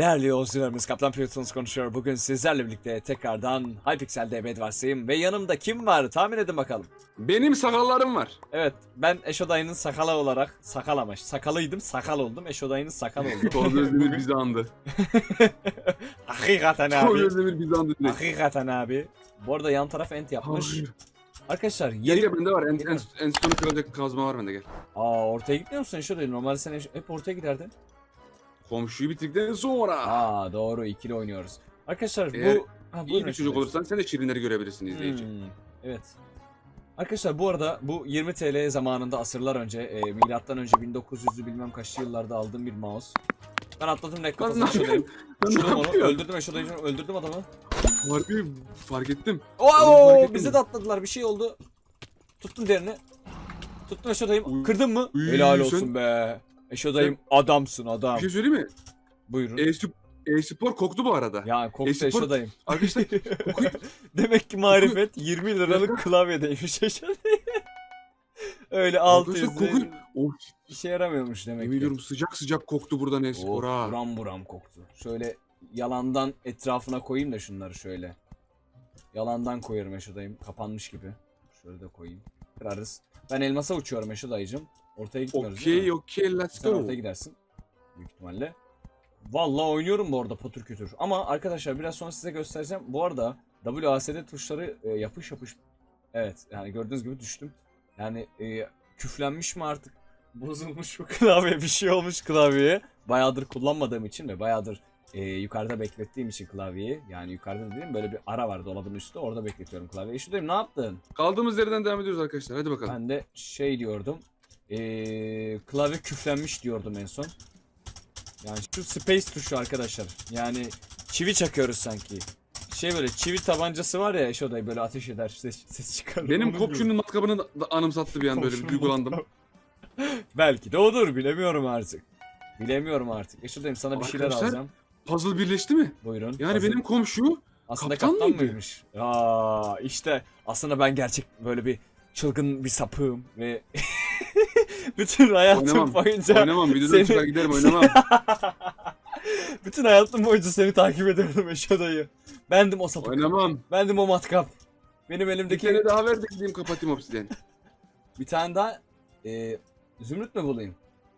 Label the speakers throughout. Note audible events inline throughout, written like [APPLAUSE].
Speaker 1: Değerli yolcularımız Kaptan Pilotunuz konuşuyor. Bugün sizlerle birlikte tekrardan Hypixel'de Bedwars'tayım ve yanımda kim var tahmin edin bakalım.
Speaker 2: Benim sakallarım var.
Speaker 1: Evet ben Eşodayı'nın sakalı olarak sakal ama sakalıydım sakal oldum Eşodayı'nın sakal oldum.
Speaker 2: Kol Özdemir bizi andı. [LAUGHS]
Speaker 1: Hakikaten abi.
Speaker 2: Özdemir bizi andı direkt.
Speaker 1: Hakikaten abi. Bu arada yan taraf ent yapmış. Arkadaşlar
Speaker 2: Gel gel bende var. En, en, en sonu kırılacak kazma var bende gel.
Speaker 1: Aa ortaya gitmiyor musun Eşodayı? Normalde sen hep ortaya giderdin.
Speaker 2: Komşuyu bitirdikten sonra.
Speaker 1: Aa doğru ikili oynuyoruz. Arkadaşlar
Speaker 2: Eğer
Speaker 1: bu... Ha,
Speaker 2: İyi bir çocuk olursan sen de şirinleri görebilirsin izleyici.
Speaker 1: Hmm, evet. Arkadaşlar bu arada bu 20 TL zamanında asırlar önce e, milattan önce 1900'lü bilmem kaçlı yıllarda aldığım bir mouse. Ben atladım
Speaker 2: Lan
Speaker 1: kafasına şuradayım. Şuradan onu öldürdüm eşodayım öldürdüm adamı.
Speaker 2: Harbi fark ettim.
Speaker 1: Oo bize de atladılar bir şey oldu. Tuttum derini. Tuttum eşodayım. Kırdın mı?
Speaker 2: Uy,
Speaker 1: Helal
Speaker 2: sen-
Speaker 1: olsun be. Eşodayım adamsın adam.
Speaker 2: Bir şey söyleyeyim mi?
Speaker 1: Buyurun.
Speaker 2: E-Spor, e-spor koktu bu arada.
Speaker 1: ya koktu
Speaker 2: Espor-
Speaker 1: eşodayım.
Speaker 2: Arkadaşlar [LAUGHS] kokuyor.
Speaker 1: Demek ki marifet 20 liralık klavyedeymiş eşodayım. [LAUGHS] Öyle alt
Speaker 2: Arkadaşlar
Speaker 1: üstü.
Speaker 2: kokuyor. Of
Speaker 1: İşe yaramıyormuş demek
Speaker 2: yemin
Speaker 1: ki.
Speaker 2: ediyorum sıcak sıcak koktu buradan e-spor
Speaker 1: Oh,
Speaker 2: ha.
Speaker 1: buram buram koktu. Şöyle yalandan etrafına koyayım da şunları şöyle. Yalandan koyarım Eşodayım. Kapanmış gibi. Şöyle de koyayım. Kırarız. Ben elmasa uçuyorum Eşodayıcım. Ortaya gitmiyoruz?
Speaker 2: Okey okey let's
Speaker 1: Sen
Speaker 2: go.
Speaker 1: ortaya gidersin. Büyük ihtimalle. Vallahi oynuyorum bu arada patır kütür. Ama arkadaşlar biraz sonra size göstereceğim. Bu arada WASD tuşları e, yapış yapış. Evet yani gördüğünüz gibi düştüm. Yani e, küflenmiş mi artık? [LAUGHS] Bozulmuş mu klavye? Bir şey olmuş klavyeye. Bayağıdır kullanmadığım için ve bayağıdır e, yukarıda beklettiğim için klavyeyi. Yani yukarıda dediğim böyle bir ara var dolabın üstü. Orada bekletiyorum klavyeyi. Şuradayım ne yaptın?
Speaker 2: Kaldığımız yerden devam ediyoruz arkadaşlar. Hadi bakalım.
Speaker 1: Ben de şey diyordum. Eee klavye küflenmiş diyordum en son. Yani şu space tuşu arkadaşlar. Yani çivi çakıyoruz sanki. Şey böyle çivi tabancası var ya Eşoday böyle ateş eder ses, ses çıkarır.
Speaker 2: Benim komşunun matkabını da da anımsattı bir an böyle bir duygulandım. [LAUGHS]
Speaker 1: Belki de odur bilemiyorum artık. Bilemiyorum artık. Eşodayım sana bir şeyler
Speaker 2: Arkadaşlar,
Speaker 1: alacağım.
Speaker 2: Puzzle birleşti mi?
Speaker 1: Buyurun.
Speaker 2: Yani
Speaker 1: Hazır.
Speaker 2: benim komşu
Speaker 1: aslında
Speaker 2: kaptan
Speaker 1: kaptan,
Speaker 2: mıydı?
Speaker 1: mıymış? Ya işte aslında ben gerçek böyle bir çılgın bir sapığım ve [LAUGHS] [LAUGHS] bütün hayatım
Speaker 2: oynamam.
Speaker 1: boyunca
Speaker 2: Oynamam videodan
Speaker 1: seni-
Speaker 2: çıkar giderim oynamam. [LAUGHS]
Speaker 1: Bütün hayatım boyunca seni takip ederdim Eşodayı. Bendim o sapık.
Speaker 2: oynamam.
Speaker 1: Bendim o matkap. Benim
Speaker 2: Bir
Speaker 1: elimdeki
Speaker 2: tane daha ver de gideyim kapatayım obsidiyeni.
Speaker 1: bir tane daha e, zümrüt mü bulayım?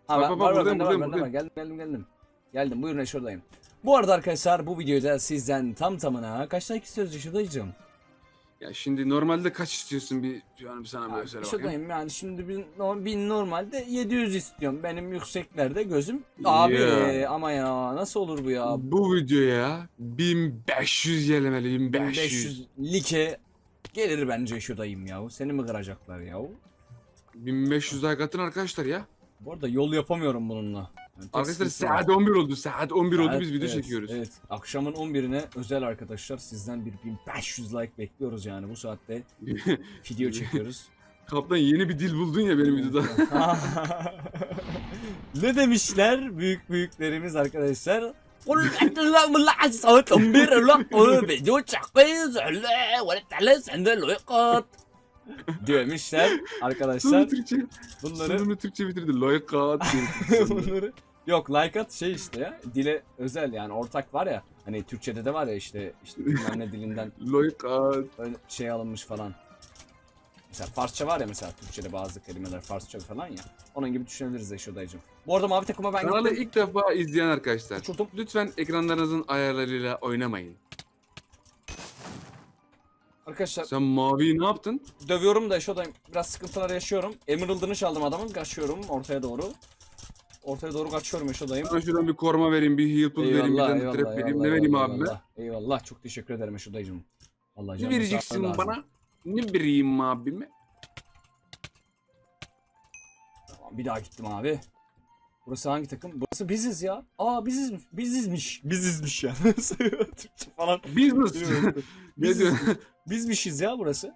Speaker 1: Ha
Speaker 2: Bak,
Speaker 1: ben,
Speaker 2: bak,
Speaker 1: var, var,
Speaker 2: buradayım,
Speaker 1: var,
Speaker 2: buradayım,
Speaker 1: var. Geldim geldim geldim. Geldim buyurun Eşodayım. Bu arada arkadaşlar bu videoda sizden tam tamına kaç like istiyoruz Eşodayıcım?
Speaker 2: Ya şimdi normalde kaç istiyorsun bir yani sana böyle söyle bakayım.
Speaker 1: Eşodayım yani şimdi bir, no- bir normalde 700 istiyorum. Benim yükseklerde gözüm. Abi
Speaker 2: Ya.
Speaker 1: ama ya nasıl olur bu ya?
Speaker 2: Bu videoya 1500 gelemeli 1500.
Speaker 1: 1500 like gelir bence Eşodayım ya. Seni mi kıracaklar ya?
Speaker 2: 1500 like atın arkadaşlar ya.
Speaker 1: Bu arada yol yapamıyorum bununla. Yani tek
Speaker 2: Arkadaşlar
Speaker 1: sıkıntı var.
Speaker 2: saat 11 oldu. Saat 11 oldu
Speaker 1: Evet,
Speaker 2: biz video
Speaker 1: evet,
Speaker 2: çekiyoruz.
Speaker 1: Evet. Akşamın 11'ine özel arkadaşlar sizden bir 1500 like bekliyoruz yani bu saatte [LAUGHS] video çekiyoruz.
Speaker 2: Kaptan yeni bir dil buldun ya benim videoda. [LAUGHS]
Speaker 1: ne demişler büyük büyüklerimiz arkadaşlar? قل أنت لا من لا صوت أمبير لا قل فيديو تحقيز لا ولا تعالى سند الوقت [LAUGHS] demişler arkadaşlar
Speaker 2: Türkçe,
Speaker 1: bunları
Speaker 2: sonunu Türkçe bitirdi. Loykat diye. [LAUGHS]
Speaker 1: bunları yok like at şey işte ya dile özel yani ortak var ya hani Türkçede de var ya işte işte bilmem ne dilinden [LAUGHS]
Speaker 2: Loykat.
Speaker 1: öyle şey alınmış falan. Mesela Farsça var ya mesela Türkçede bazı kelimeler Farsça falan ya. Onun gibi düşünebiliriz Eşo dayıcım. Bu arada mavi takıma ben
Speaker 2: Kanalı
Speaker 1: gittim.
Speaker 2: ilk defa izleyen arkadaşlar.
Speaker 1: Uçurdum.
Speaker 2: Lütfen ekranlarınızın ayarlarıyla oynamayın.
Speaker 1: Arkadaşlar
Speaker 2: Sen maviyi ne yaptın?
Speaker 1: dövüyorum da Eşo dayım. Biraz sıkıntılar yaşıyorum. Emerald'ını çaldım adamın. Kaçıyorum ortaya doğru. Ortaya doğru kaçıyorum Eşo dayım.
Speaker 2: Ben şuradan bir koruma vereyim, bir heal pull vereyim, bir tane trap vereyim. Ne vereyim
Speaker 1: eyvallah,
Speaker 2: abime?
Speaker 1: eyvallah. Eyvallah çok teşekkür ederim Eşo dayıcım. Allah
Speaker 2: Ne
Speaker 1: canını
Speaker 2: vereceksin
Speaker 1: sağlığı lazım.
Speaker 2: bana? Ne vereyim abime?
Speaker 1: Tamam bir daha gittim abi. Burası hangi takım? Burası biziz ya. Aa biziz bizizmiş. Bizizmiş ya. [LAUGHS] Türkçe falan.
Speaker 2: Business.
Speaker 1: Bilmiyorum. [LAUGHS]
Speaker 2: ne diyorsun?
Speaker 1: Bizmişiz ya burası.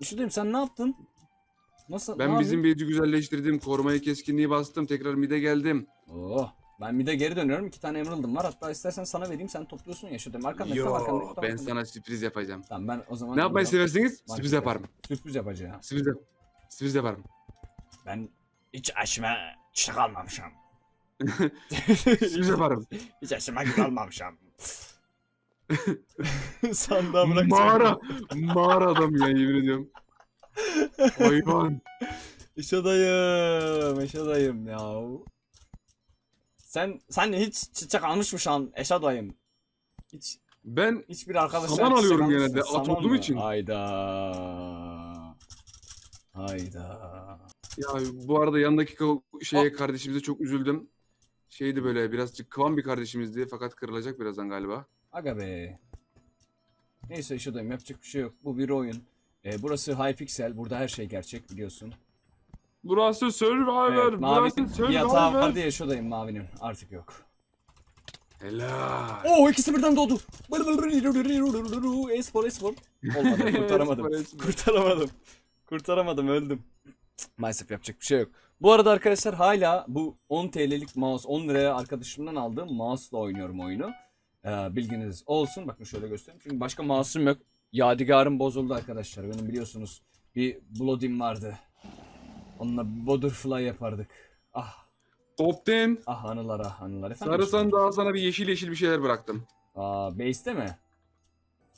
Speaker 1: Üşüdüm sen ne yaptın? Nasıl? ne
Speaker 2: Ben bizim bezi güzelleştirdim. Korumayı keskinliği bastım. Tekrar mide geldim.
Speaker 1: Oh. Ben bir de geri dönüyorum. İki tane emerald'ım var. Hatta istersen sana vereyim. Sen topluyorsun ya. Üşüdüm. Arkandayım.
Speaker 2: Yo,
Speaker 1: tam tam
Speaker 2: ben
Speaker 1: arkandayım.
Speaker 2: sana sürpriz yapacağım.
Speaker 1: Tamam ben o zaman...
Speaker 2: Ne yapmayı seversiniz? Sürpriz yaparım.
Speaker 1: Sürpriz yapacağım.
Speaker 2: Sürpriz, yap sürpriz yaparım.
Speaker 1: Ben hiç aşma çık almamışım. [LAUGHS]
Speaker 2: Sürpriz yaparım.
Speaker 1: Hiç yaşıma gibi almamışım. [LAUGHS] Sandığa bırakacağım.
Speaker 2: Mağara. Mağara adam ya yemin ediyorum. Hayvan.
Speaker 1: Eşadayım, eşadayım ya. Sen sen hiç çiçek almış mı şu an eşadayım? Hiç
Speaker 2: Ben
Speaker 1: hiçbir arkadaşlar
Speaker 2: Saman alıyorum genelde, at olduğum için.
Speaker 1: Hayda. Hayda.
Speaker 2: ya bu arada yandaki o şeye kardeşimize çok üzüldüm. Şeydi böyle birazcık kıvam bir kardeşimizdi fakat kırılacak birazdan galiba.
Speaker 1: Aga be. Neyse eşadayım yapacak bir şey yok. Bu bir oyun. Ee, burası Hypixel. Burada her şey gerçek biliyorsun.
Speaker 2: Burası Survivor.
Speaker 1: Evet, Mavi'nin
Speaker 2: burası
Speaker 1: bir yatağı
Speaker 2: Survivor.
Speaker 1: vardı ya eşadayım Mavi'nin. Artık yok.
Speaker 2: Helal.
Speaker 1: Oo ikisi birden doğdu. Espor espor. Olmadı [LAUGHS] kurtaramadım.
Speaker 2: Espor, espor.
Speaker 1: kurtaramadım. Kurtaramadım öldüm. Maalesef yapacak bir şey yok. Bu arada arkadaşlar hala bu 10 TL'lik mouse 10 liraya arkadaşımdan aldığım mouse'la oynuyorum oyunu. Ee, bilginiz olsun. Bakın şöyle göstereyim. Çünkü başka mouse'um yok. Yadigarım bozuldu arkadaşlar. Benim biliyorsunuz bir Blood'im vardı. Onunla Butterfly yapardık. Ah
Speaker 2: Top 10.
Speaker 1: ah anılar ah anılar. Efendim?
Speaker 2: Sarı sandığa sana bir yeşil yeşil bir şeyler bıraktım.
Speaker 1: Aa base'te mi?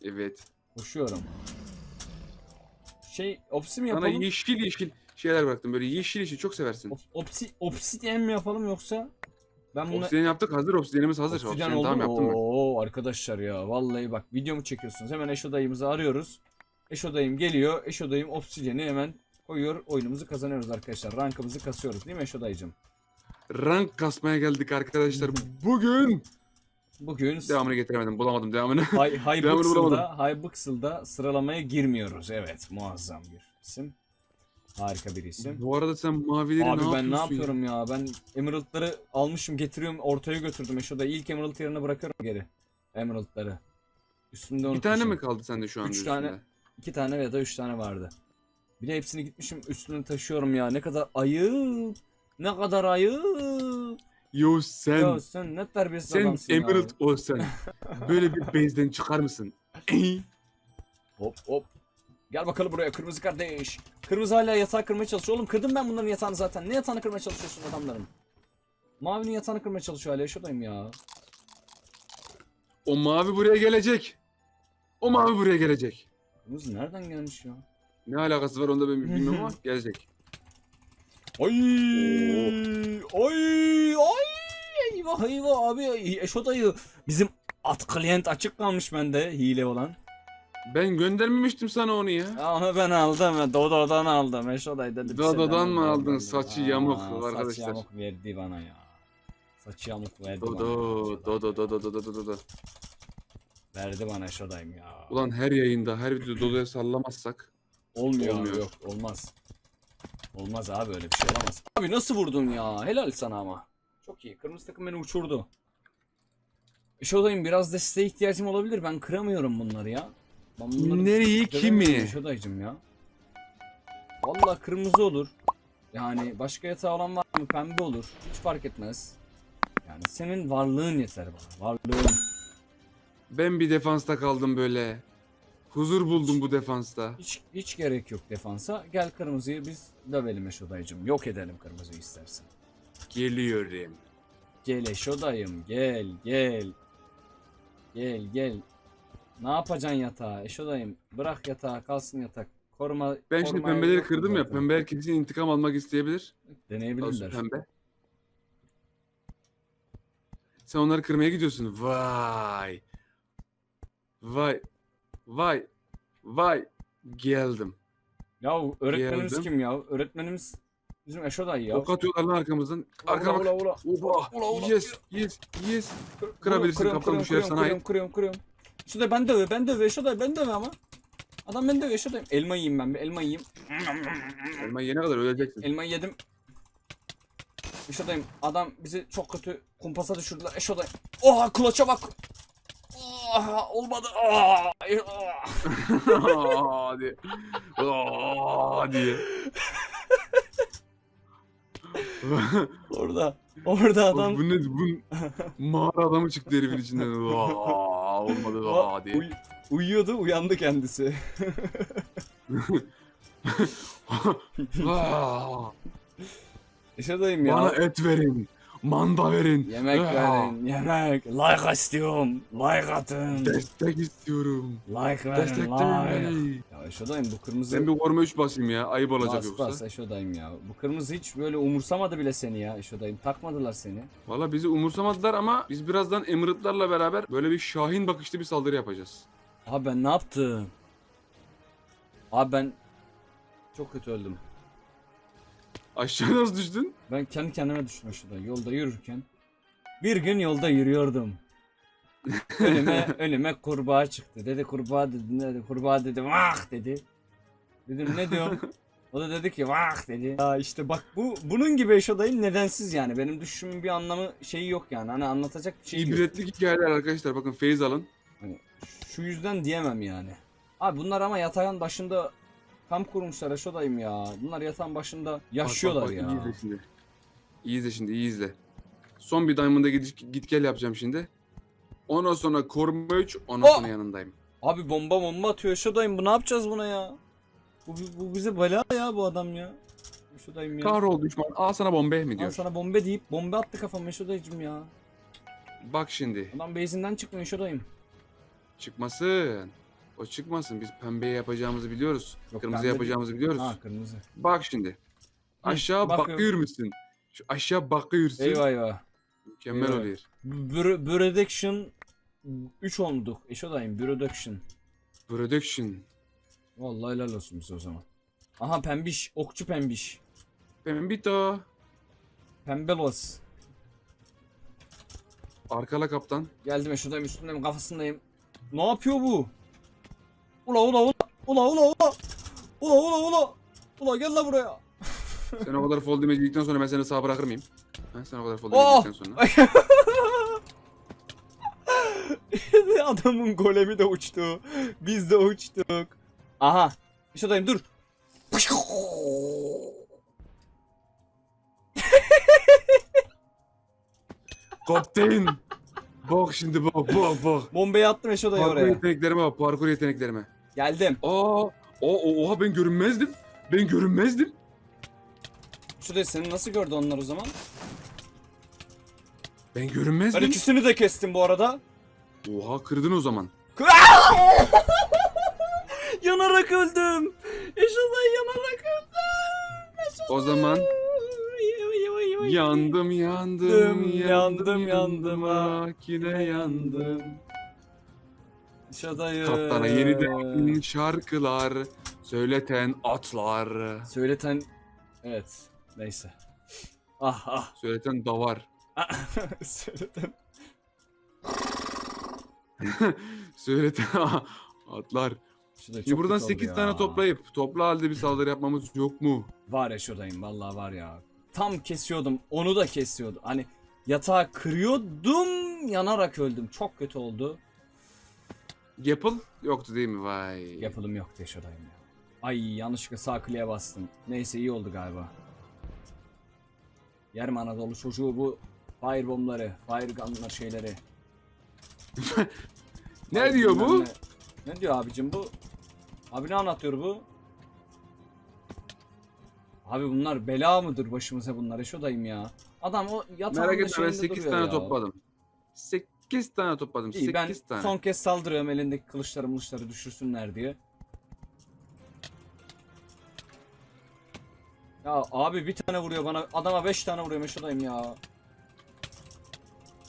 Speaker 2: Evet.
Speaker 1: Koşuyorum. Şey opsi mi
Speaker 2: Sana
Speaker 1: yapalım?
Speaker 2: yeşil yeşil şeyler bıraktım. Böyle yeşil yeşil çok seversin.
Speaker 1: Op- opsi obsidyen mi yapalım yoksa ben bunu
Speaker 2: Obsidian yaptık hazır. Obsidianimiz hazır.
Speaker 1: obsidyen
Speaker 2: Obsidian
Speaker 1: oldu
Speaker 2: tamam
Speaker 1: mu?
Speaker 2: yaptım ben.
Speaker 1: Oo arkadaşlar ya vallahi bak videomu çekiyorsunuz. Hemen Eşo dayımızı arıyoruz. Eşo dayım geliyor. Eşo dayım obsidyeni hemen koyuyor. Oyunumuzu kazanıyoruz arkadaşlar. Rankımızı kasıyoruz değil mi Eşo dayıcım?
Speaker 2: Rank kasmaya geldik arkadaşlar. Bugün
Speaker 1: Bugün
Speaker 2: devamını getiremedim. Bulamadım devamını. [LAUGHS]
Speaker 1: Hay Hypixel'da sıralamaya girmiyoruz. Evet muazzam bir isim. Harika bir isim.
Speaker 2: Bu arada sen mavileri
Speaker 1: Abi
Speaker 2: ne
Speaker 1: ben ne yapıyorum ya? Ben Emerald'ları almışım getiriyorum ortaya götürdüm. Şurada ilk Emerald yerine bırakıyorum geri. Emerald'ları. Üstümde
Speaker 2: Bir tane mi kaldı sende şu an?
Speaker 1: Üç
Speaker 2: üstünde?
Speaker 1: tane. İki tane ya da üç tane vardı. Bir de hepsini gitmişim üstüne taşıyorum ya. Ne kadar ayıp. Ne kadar ayıp.
Speaker 2: Yo sen.
Speaker 1: Ya sen ne terbiyesiz
Speaker 2: sen
Speaker 1: adamsın ya.
Speaker 2: Emerald olsan. [LAUGHS] böyle bir base'den çıkar mısın? [LAUGHS]
Speaker 1: Hop hop. Gel bakalım buraya kırmızı kardeş. Kırmızı hala yatağı kırmaya çalışıyor. Oğlum kırdım ben bunların yatağını zaten. Ne yatağını kırmaya çalışıyorsun adamların? Mavinin yatağını kırmaya çalışıyor hala. Şuradayım ya.
Speaker 2: O mavi buraya gelecek. O mavi buraya gelecek.
Speaker 1: Kırmızı nereden gelmiş ya?
Speaker 2: Ne alakası var onda ben bilmiyorum ama [LAUGHS] gelecek.
Speaker 1: Ay! Ay! Ay! Eyvah eyvah abi. Eşo dayı. Bizim at klient açık kalmış bende hile olan.
Speaker 2: Ben göndermemiştim sana onu ya.
Speaker 1: Ama ben aldım. Dodo'dan aldım. Eşo dayı dedi.
Speaker 2: Dodo'dan mı aldın? Saçı yamuk
Speaker 1: Aa,
Speaker 2: arkadaşlar.
Speaker 1: Saçı yamuk verdi bana ya. Saçı yamuk verdi bana.
Speaker 2: Dodo, dodo, dodo, dodo, dodo, dodo.
Speaker 1: Verdi bana Eşo dayım ya.
Speaker 2: Ulan her yayında, her videoda Dodo'ya sallamazsak.
Speaker 1: Olmuyor,
Speaker 2: Olmuyor.
Speaker 1: abi yok olmaz. Olmaz abi öyle bir şey olamaz. Abi nasıl vurdun ya? Helal sana ama. Çok iyi. Kırmızı takım beni uçurdu. Şodayım biraz desteğe ihtiyacım olabilir. Ben kıramıyorum bunları ya. Ben bunları
Speaker 2: Nereyi, kimi?
Speaker 1: Şodaycım ya. Vallahi kırmızı olur. Yani başka yatağı olan var mı? Pembe olur. Hiç fark etmez. Yani senin varlığın yeter bana. Varlığın.
Speaker 2: Ben bir defansta kaldım böyle. Huzur buldum bu defansta.
Speaker 1: Hiç, hiç gerek yok defansa. Gel kırmızıyı biz dövelim Eşodaycım. Yok edelim kırmızıyı istersen.
Speaker 2: Geliyorum.
Speaker 1: Gel Eşodayım gel gel. Gel gel. Ne yapacaksın yatağa Eşodayım? Bırak yatağı kalsın yatak. Koruma,
Speaker 2: Ben şimdi pembeleri kırdım ya.
Speaker 1: zaten?
Speaker 2: Pembeler kesin intikam almak isteyebilir.
Speaker 1: Deneyebilirler.
Speaker 2: pembe. Sen onları kırmaya gidiyorsun. Vay. Vay. Vay. Vay. Geldim.
Speaker 1: Ya öğretmenimiz
Speaker 2: Geldim.
Speaker 1: kim ya? Öğretmenimiz bizim Eşoday ya.
Speaker 2: Ok atıyorlar lan arkamızdan. Arkana
Speaker 1: Ula,
Speaker 2: bak.
Speaker 1: ula, ula.
Speaker 2: Oba.
Speaker 1: Ula, ula.
Speaker 2: Yes. Yes. Yes.
Speaker 1: Kır-
Speaker 2: Kırabilirsin, kaptan, bu şeyler sana ait.
Speaker 1: Kırıyorum kırıyorum kırıyorum. Eşoday ben döve ben döve Eşoday ben döve ama. Adam ben döve Eşoday. Elma yiyeyim ben bir elma yiyeyim.
Speaker 2: Elma yene kadar öleceksin.
Speaker 1: Elmayı yedim. Eşodayım. Adam bizi çok kötü kumpasa düşürdüler. Eşodayım. Oha kulaça bak. Oha olmadı. Oha. [LAUGHS]
Speaker 2: Hadi. Aa diye.
Speaker 1: Orada. Orada adam.
Speaker 2: bu ne? Bu mağara adamı çıktı herifin içinden. Aa, olmadı aa diye.
Speaker 1: Uy- uyuyordu uyandı kendisi. [LAUGHS] [LAUGHS] Eşodayım ya.
Speaker 2: bana et verin. Manda verin.
Speaker 1: Yemek
Speaker 2: Ah,
Speaker 1: verin, yemek. Like istiyorum. Like atın.
Speaker 2: Destek istiyorum.
Speaker 1: Like verin,
Speaker 2: Destekleyin
Speaker 1: like. Ya Eşodayım bu kırmızı.
Speaker 2: Ben bir koruma 3 basayım ya. Ayıp olacak
Speaker 1: bas
Speaker 2: yoksa.
Speaker 1: bas Eşodayım ya. Bu kırmızı hiç böyle umursamadı bile seni ya Eşodayım. Takmadılar seni.
Speaker 2: Valla bizi umursamadılar ama biz birazdan Emiratlarla beraber böyle bir Şahin bakışlı bir saldırı yapacağız.
Speaker 1: Abi ben ne yaptım? Abi ben çok kötü öldüm.
Speaker 2: Aşağı nasıl düştün?
Speaker 1: Ben kendi kendime düştüm şurada yolda yürürken. Bir gün yolda yürüyordum. önüme [LAUGHS] önüme kurbağa çıktı. Dedi kurbağa dedi dedi kurbağa dedi vah dedi. Dedim ne diyorum? O da dedi ki vah dedi. Ya işte bak bu bunun gibi yaşadayım nedensiz yani. Benim düşüşümün bir anlamı şeyi yok yani. Hani anlatacak bir şey yok.
Speaker 2: İbretlik hikayeler arkadaşlar. Bakın feyiz alın.
Speaker 1: Hani şu yüzden diyemem yani. Abi bunlar ama yatağın başında kamp kurmuşlar yaşadayım ya. Bunlar yatağın başında
Speaker 2: Bak,
Speaker 1: yaşıyorlar
Speaker 2: bak, bak,
Speaker 1: ya.
Speaker 2: İyi izle şimdi. İyi izle şimdi iyi izle. Son bir Diamond'a gidiş, git gel yapacağım şimdi. Ondan sonra koruma 3, ondan sonra yanındayım.
Speaker 1: Abi bomba bomba atıyor yaşadayım. Bu ne yapacağız buna ya? Bu, bu bize bela ya bu adam ya. Yaşadayım ya.
Speaker 2: Kahrol düşman al sana bombe mi
Speaker 1: Al
Speaker 2: diyor.
Speaker 1: sana bombe deyip bombe attı kafama yaşadayım ya.
Speaker 2: Bak şimdi
Speaker 1: Adam base'inden çıkmıyor yaşadayım.
Speaker 2: çıkmasın. O çıkmasın. Biz pembeye yapacağımızı biliyoruz.
Speaker 1: Yok,
Speaker 2: Kırmızı yapacağımızı biliyoruz.
Speaker 1: Ha kırmızı.
Speaker 2: Bak şimdi. Aşağı bakıyor musun? Şu aşağı bakıyorsun.
Speaker 1: Eyvah eyvah.
Speaker 2: Mükemmel
Speaker 1: Eyvah.
Speaker 2: oluyor.
Speaker 1: Bür- Production 3 olduk. Yaşadayım. Production.
Speaker 2: Production.
Speaker 1: Vallahi helal olsun bize o zaman. Aha pembiş. Okçu pembiş.
Speaker 2: Pembito.
Speaker 1: Pembelos.
Speaker 2: Arkala kaptan.
Speaker 1: Geldim yaşadayım üstündeyim kafasındayım. Ne yapıyor bu? Ula ula ula. Ula ula ula. Ula ula ula. Ula gel la buraya.
Speaker 2: Sen o kadar fall damage yedikten sonra ben seni sağ bırakır mıyım? Ha, sen o kadar fall
Speaker 1: Oh!
Speaker 2: damage yedikten sonra. [LAUGHS]
Speaker 1: Adamın golemi de uçtu. Biz de uçtuk. Aha. Yaşadayım dur. [LAUGHS]
Speaker 2: Kaptan. bak şimdi bak bak bak.
Speaker 1: Bombayı attım yaşadayım
Speaker 2: Parkur
Speaker 1: oraya.
Speaker 2: yeteneklerime bak parkur yeteneklerime.
Speaker 1: Geldim.
Speaker 2: Aa, o, oha ben görünmezdim. Ben görünmezdim.
Speaker 1: Şurada seni nasıl gördü onlar o zaman?
Speaker 2: Ben
Speaker 1: Ben
Speaker 2: görünmezdim.
Speaker 1: ikisini de kestim bu arada.
Speaker 2: Oha kırdın o zaman. [LAUGHS]
Speaker 1: yanarak öldüm. Yaşaday yanarak öldüm.
Speaker 2: O zaman yandım yandım
Speaker 1: Yandım, yandım, yandım, ha.
Speaker 2: Yine yandım.
Speaker 1: Yaşadayım.
Speaker 2: Kaptana yeniden şarkılar söyleten atlar.
Speaker 1: Söyleten... Evet. Neyse. Ah ah.
Speaker 2: Söyleten davar. [LAUGHS]
Speaker 1: Söyleten. [LAUGHS]
Speaker 2: Söyleten [LAUGHS] atlar. Şimdi buradan
Speaker 1: kötü oldu
Speaker 2: 8
Speaker 1: ya.
Speaker 2: tane toplayıp toplu halde bir saldırı yapmamız yok mu?
Speaker 1: Var ya şuradayım vallahi var ya. Tam kesiyordum. Onu da kesiyordum. Hani yatağı kırıyordum yanarak öldüm. Çok kötü oldu.
Speaker 2: Yapıl yoktu değil mi? Vay.
Speaker 1: Yapılım yok diye şuradayım ya. Ay yanlışlıkla sağ kliğe bastım. Neyse iyi oldu galiba. Yerim Anadolu çocuğu bu fire bombları, fire gunlar şeyleri. [LAUGHS]
Speaker 2: Ne
Speaker 1: Fire
Speaker 2: diyor bu?
Speaker 1: Ne. ne diyor abicim bu? Abi ne anlatıyor bu? Abi bunlar bela mıdır başımıza bunlar? Eşodayım ya. Adam o yatağında
Speaker 2: Merak etme ben
Speaker 1: şeyinde
Speaker 2: 8
Speaker 1: duruyor
Speaker 2: tane
Speaker 1: ya.
Speaker 2: topladım. 8 tane topladım.
Speaker 1: İyi
Speaker 2: 8
Speaker 1: ben
Speaker 2: tane.
Speaker 1: son kez saldırıyorum elindeki kılıçları mılıçları düşürsünler diye. Ya abi bir tane vuruyor bana adama 5 tane vuruyor meşadayım ya.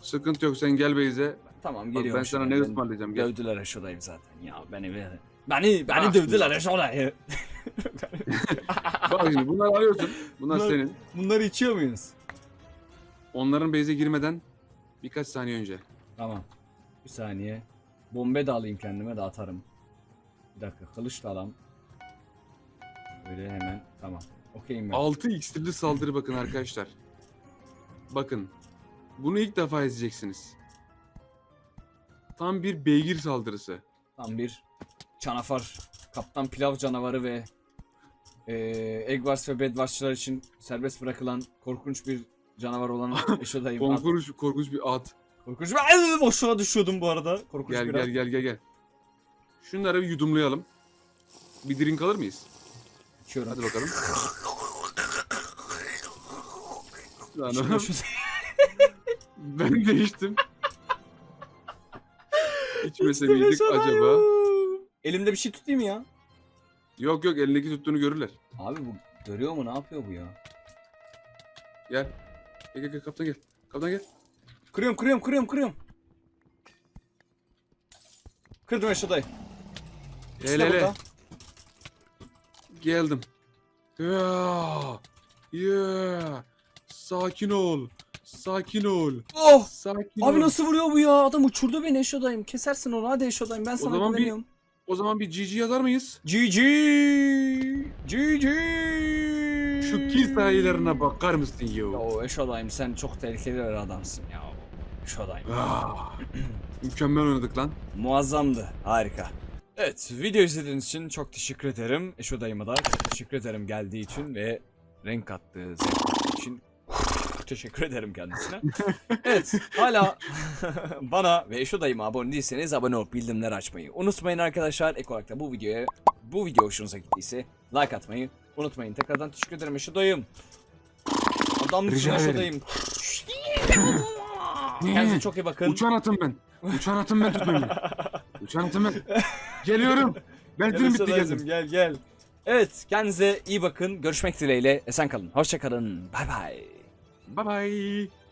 Speaker 2: Sıkıntı yok sen gel Beyze.
Speaker 1: Tamam
Speaker 2: Bak
Speaker 1: geliyorum.
Speaker 2: ben sana ne ısmarlayacağım gel.
Speaker 1: Dövdüler eşodayım zaten ya beni beni. Beni, beni
Speaker 2: Ah,
Speaker 1: dövdüler eşodayım.
Speaker 2: Bak şimdi bunları alıyorsun. Bunlar
Speaker 1: Bunlar-
Speaker 2: senin.
Speaker 1: Bunları içiyor muyuz?
Speaker 2: Onların Beyze girmeden birkaç saniye önce.
Speaker 1: Tamam. Bir saniye. Bombe de alayım kendime de atarım. Bir dakika kılıç da alam. Böyle hemen tamam. Okeyim ben.
Speaker 2: 6 iksirli saldırı bakın arkadaşlar. Bakın. Bunu ilk defa izleyeceksiniz. Tam bir beygir saldırısı.
Speaker 1: Tam bir canafar, kaptan pilav canavarı ve eee Eggwars ve Bedwars'çılar için serbest bırakılan korkunç bir canavar olan [LAUGHS] Eşodayım.
Speaker 2: Korkunç, korkunç bir at.
Speaker 1: Korkunç bir Ay, boşluğa düşüyordum bu arada. Korkunç
Speaker 2: Gel
Speaker 1: bir
Speaker 2: gel gel gel gel. Şunları bir yudumlayalım. Bir drink alır mıyız?
Speaker 1: İçiyorum.
Speaker 2: Hadi bakalım. [LAUGHS] Lan oğlum, Ben değiştim. İçmese miydik acaba?
Speaker 1: Elimde bir şey tutayım ya.
Speaker 2: Yok yok elindeki tuttuğunu görürler.
Speaker 1: Abi bu görüyor mu ne yapıyor bu ya?
Speaker 2: Gel. Gel gel, gel kaptan gel. Kaptan gel.
Speaker 1: Kırıyorum kırıyorum kırıyorum kırıyorum. Kırdım de
Speaker 2: hele.
Speaker 1: burada.
Speaker 2: Geldim. Ya. Ya. Sakin ol. Sakin ol.
Speaker 1: Oh!
Speaker 2: Sakin
Speaker 1: Abi
Speaker 2: ol.
Speaker 1: nasıl vuruyor bu ya? Adam uçurdu beni Eşo dayım. Kesersin onu hadi Eşo dayım ben sana
Speaker 2: zaman bir-
Speaker 1: güveniyorum.
Speaker 2: O zaman bir GG yazar mıyız?
Speaker 1: GG! GG!
Speaker 2: Şu kill sayılarına bakar mısın yo?
Speaker 1: Ya Eşo dayım sen çok tehlikeli bir adamsın ya. Eşo dayım.
Speaker 2: Ah. [CLEARS THROAT] Mükemmel oynadık lan.
Speaker 1: Muazzamdı. Harika. Evet, video izlediğiniz için çok teşekkür ederim. Eşo dayıma da çok teşekkür ederim geldiği için ve renk kattığı, zevk için [LAUGHS] teşekkür ederim kendisine. [LAUGHS] evet, hala [LAUGHS] bana ve Eşo dayıma abone değilseniz abone olup bildirimleri açmayı unutmayın arkadaşlar. Ek olarak da bu videoya, bu video hoşunuza gittiyse like atmayı unutmayın. Tekrardan teşekkür ederim Eşo dayım.
Speaker 2: Rica
Speaker 1: Eşo
Speaker 2: ederim.
Speaker 1: dayım. Kendinize çok iyi bakın.
Speaker 2: Uçan atım ben. Uçan atım ben beni. [LAUGHS] Uçan atım ben. Geliyorum. Benzinim bitti geldim.
Speaker 1: Gel gel. Evet kendinize iyi bakın. Görüşmek dileğiyle. Esen kalın. Hoşça kalın. Bay bay.
Speaker 2: Bye bye.